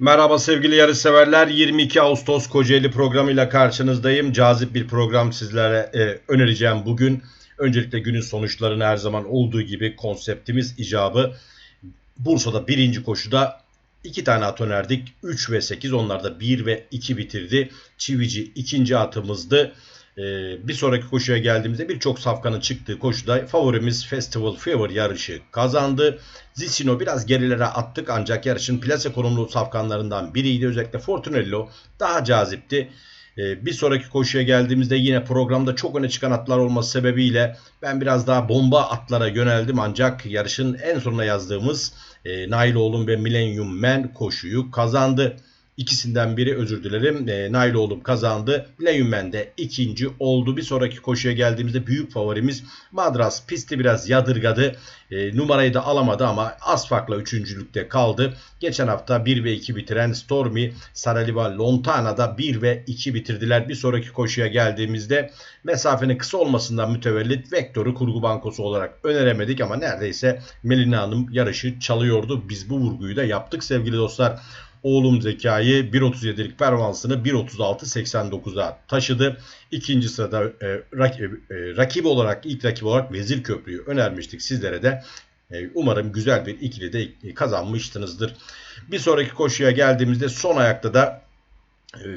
Merhaba sevgili yarışseverler. 22 Ağustos Kocaeli programıyla karşınızdayım. Cazip bir program sizlere e, önereceğim bugün. Öncelikle günün sonuçlarını her zaman olduğu gibi konseptimiz icabı. Bursa'da birinci koşuda iki tane at önerdik. 3 ve 8 onlar da 1 ve 2 bitirdi. Çivici ikinci atımızdı. Ee, bir sonraki koşuya geldiğimizde birçok safkanın çıktığı koşuda favorimiz Festival Fever yarışı kazandı. Zicino biraz gerilere attık ancak yarışın plase konumlu safkanlarından biriydi. Özellikle Fortunello daha cazipti. Ee, bir sonraki koşuya geldiğimizde yine programda çok öne çıkan atlar olması sebebiyle ben biraz daha bomba atlara yöneldim ancak yarışın en sonuna yazdığımız e, Nailoğlu ve Millennium Man koşuyu kazandı. İkisinden biri özür dilerim. E, Nailoğlu kazandı. Millennium de ikinci oldu. Bir sonraki koşuya geldiğimizde büyük favorimiz Madras pisti biraz yadırgadı. E, numarayı da alamadı ama az farkla üçüncülükte kaldı. Geçen hafta 1 ve 2 bitiren Stormy, Saraliva, Lontana'da 1 ve 2 bitirdiler. Bir sonraki koşuya geldiğimizde mesafenin kısa olmasından mütevellit Vektör'ü kurgu bankosu olarak öneremedik ama neredeyse Melina Hanım yarışı çalıyordu. Biz bu vurguyu da yaptık sevgili dostlar. Oğlum Zeka'yı 1.37'lik performansını 1.36.89'a taşıdı. İkinci sırada e, rak, e, rakip olarak ilk rakip olarak Vezir Köprü'yü önermiştik sizlere de. E, umarım güzel bir ikili de kazanmışsınızdır. Bir sonraki koşuya geldiğimizde son ayakta da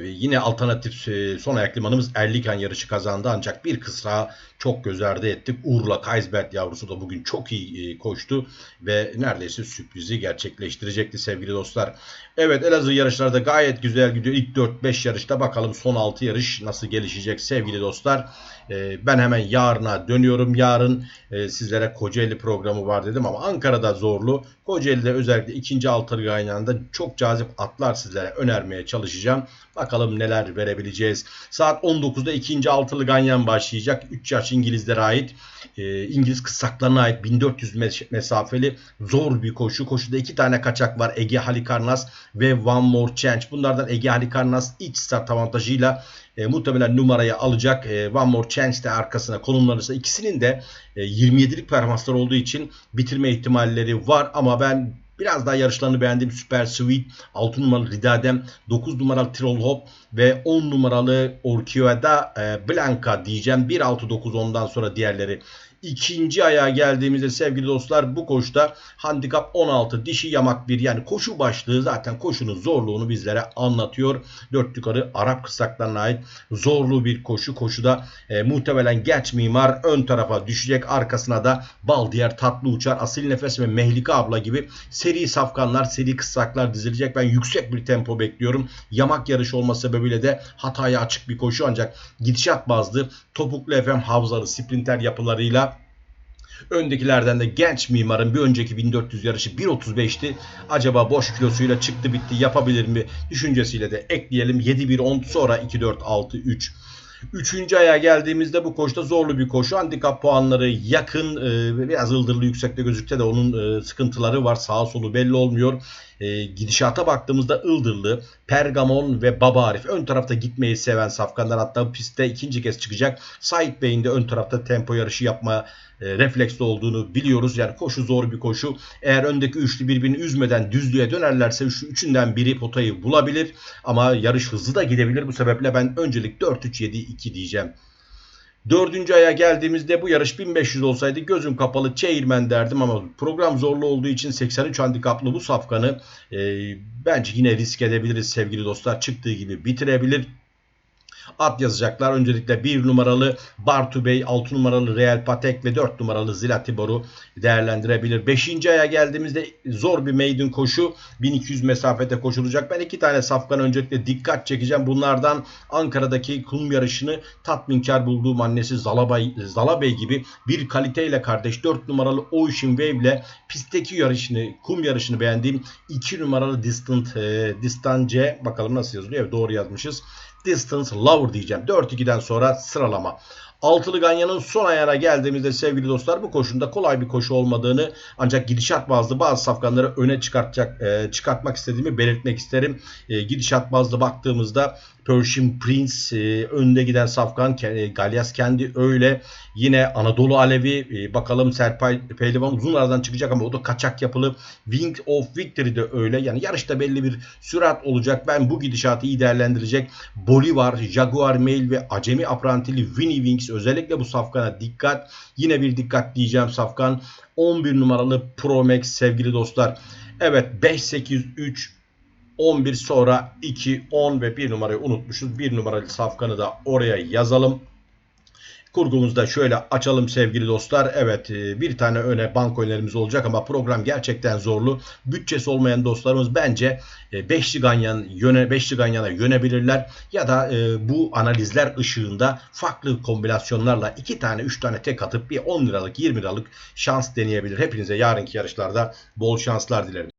yine alternatif e, son ayak limanımız Erlikan yarışı kazandı ancak bir kısra çok göz ardı ettik. Urla Kaisbert yavrusu da bugün çok iyi e, koştu ve neredeyse sürprizi gerçekleştirecekti sevgili dostlar. Evet Elazığ yarışlarda gayet güzel gidiyor. İlk 4-5 yarışta bakalım son 6 yarış nasıl gelişecek sevgili dostlar. E, ben hemen yarına dönüyorum. Yarın sizlere Kocaeli programı var dedim ama Ankara'da zorlu. Kocaeli'de özellikle ikinci altı kaynağında çok cazip atlar sizlere önermeye çalışacağım. Bakalım neler verebileceğiz. Saat 19'da ikinci altılı ganyan başlayacak. 3 yaş İngilizlere ait. E, İngiliz kısaklarına ait 1400 mesafeli zor bir koşu. Koşuda iki tane kaçak var. Ege Halikarnas ve One More Change. Bunlardan Ege Halikarnas iç start avantajıyla e, muhtemelen numarayı alacak. E, One More Chance de arkasına konumlanırsa ikisinin de e, 27'lik performanslar olduğu için bitirme ihtimalleri var ama ben Biraz daha yarışlarını beğendiğim Super Sweet, 6 numaralı Ridadem, 9 numaralı Tirol Hop ve 10 numaralı Orkio'da e, Blanca diyeceğim. 1-6-9 ondan sonra diğerleri İkinci ayağa geldiğimizde sevgili dostlar bu koşuda handikap 16 dişi yamak bir yani koşu başlığı zaten koşunun zorluğunu bizlere anlatıyor. Dört yukarı Arap kısaklarına ait zorlu bir koşu. Koşuda e, muhtemelen genç mimar ön tarafa düşecek. Arkasına da bal diğer tatlı uçar. Asil nefes ve Mehlika abla gibi seri safkanlar seri kısaklar dizilecek. Ben yüksek bir tempo bekliyorum. Yamak yarışı olması sebebiyle de hataya açık bir koşu ancak gidişat bazlı topuklu FM havzalı sprinter yapılarıyla Öndekilerden de genç mimarın bir önceki 1400 yarışı 1.35'ti. Acaba boş kilosuyla çıktı bitti yapabilir mi düşüncesiyle de ekleyelim. 7-1-10 sonra 2-4-6-3. Üçüncü aya geldiğimizde bu koşuda zorlu bir koşu. Handikap puanları yakın. E, biraz ıldırlı yüksekte gözükse de onun e, sıkıntıları var. Sağa solu belli olmuyor. E, gidişata baktığımızda Ildırlı, Pergamon ve Baba Arif ön tarafta gitmeyi seven safkanlar hatta pistte ikinci kez çıkacak. Sait Bey'in de ön tarafta tempo yarışı yapma e, refleksli olduğunu biliyoruz. Yani koşu zor bir koşu. Eğer öndeki üçlü birbirini üzmeden düzlüğe dönerlerse şu üçünden biri potayı bulabilir. Ama yarış hızlı da gidebilir. Bu sebeple ben öncelik 4-3-7-2 diyeceğim. Dördüncü aya geldiğimizde bu yarış 1500 olsaydı gözüm kapalı çevirmen derdim ama program zorlu olduğu için 83 handikaplı bu safkanı e, bence yine risk edebiliriz sevgili dostlar. Çıktığı gibi bitirebilir. At yazacaklar. Öncelikle 1 numaralı Bartu Bey, 6 numaralı Real Patek ve 4 numaralı Zlatibor'u değerlendirebilir. 5. aya geldiğimizde zor bir maiden koşu. 1200 mesafete koşulacak. Ben iki tane safkan öncelikle dikkat çekeceğim. Bunlardan Ankara'daki kum yarışını tatminkar bulduğum annesi Zalabay, Zalabey gibi bir kaliteyle kardeş 4 numaralı Ocean Wave ile pistteki yarışını, kum yarışını beğendiğim 2 numaralı Distant, e, Distance bakalım nasıl yazılıyor. Evet doğru yazmışız. Distance Lover diyeceğim. 4-2'den sonra sıralama. Altılı Ganyan'ın son ayağına geldiğimizde sevgili dostlar bu koşunda kolay bir koşu olmadığını ancak gidişat bazlı bazı safkanları öne çıkartacak e, çıkartmak istediğimi belirtmek isterim. E, gidişat bazlı baktığımızda Persian Prince e, önde giden safkan e, Galyas kendi öyle. Yine Anadolu Alevi e, bakalım Serpay Pehlivan uzun aradan çıkacak ama o da kaçak yapılı. Wing of Victory de öyle. Yani yarışta belli bir sürat olacak. Ben bu gidişatı iyi değerlendirecek Bolivar, Jaguar Mail ve Acemi Aprantili Winnie Wings özellikle bu safkana dikkat yine bir dikkat diyeceğim safkan 11 numaralı Pro Max sevgili dostlar evet 5-8-3 11 sonra 2, 10 ve 1 numarayı unutmuşuz. 1 numaralı safkanı da oraya yazalım. Kurgumuzu da şöyle açalım sevgili dostlar. Evet e, bir tane öne banko önerimiz olacak ama program gerçekten zorlu. Bütçesi olmayan dostlarımız bence e, beşli ganyan yöne beşli ganyana yönebilirler ya da e, bu analizler ışığında farklı kombinasyonlarla iki tane üç tane tek atıp bir 10 liralık 20 liralık şans deneyebilir. Hepinize yarınki yarışlarda bol şanslar dilerim.